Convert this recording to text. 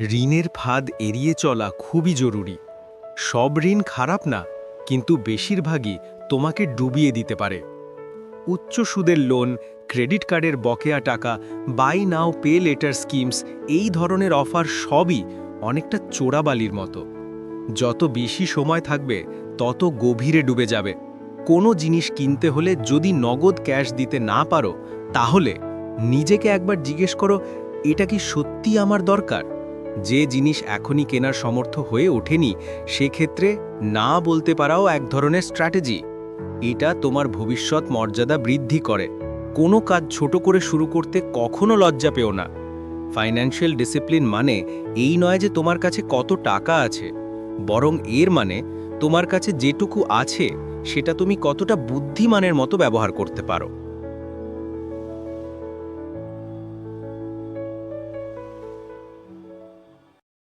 ঋণের ফাঁদ এড়িয়ে চলা খুবই জরুরি। সব ঋণ খারাপ না, কিন্তু বেশিরভাগই তোমাকে ডুবিয়ে দিতে পারে। উচ্চ সুদের লোন, ক্রেডিট কার্ডের বকেয়া টাকা, buy now pay later schemes, এই ধরনের অফার সবই অনেকটা চোরাবালির মতো। যত বেশি সময় থাকবে, তত গভীরে ডুবে যাবে। কোনো জিনিস কিনতে হলে যদি নগদ ক্যাশ দিতে না পারো, তাহলে নিজেকে একবার জিজ্ঞেস করো, এটা কি সত্যি আমার দরকার? যে জিনিস এখনই কেনার সমর্থ হয়ে ওঠেনি, সেক্ষেত্রে না বলতে পারাও এক ধরনের স্ট্র্যাটেজি। এটা তোমার ভবিষ্যৎ মর্যাদা বৃদ্ধি করে। কোনো কাজ ছোট করে শুরু করতে কখনো লজ্জা পেও না। ফাইন্যান্সিয়াল ডিসিপ্লিন মানে এই নয় যে তোমার কাছে কত টাকা আছে, বরং এর মানে তোমার কাছে যেটুকু আছে, সেটা তুমি কতটা বুদ্ধিমানের মতো ব্যবহার করতে পারো।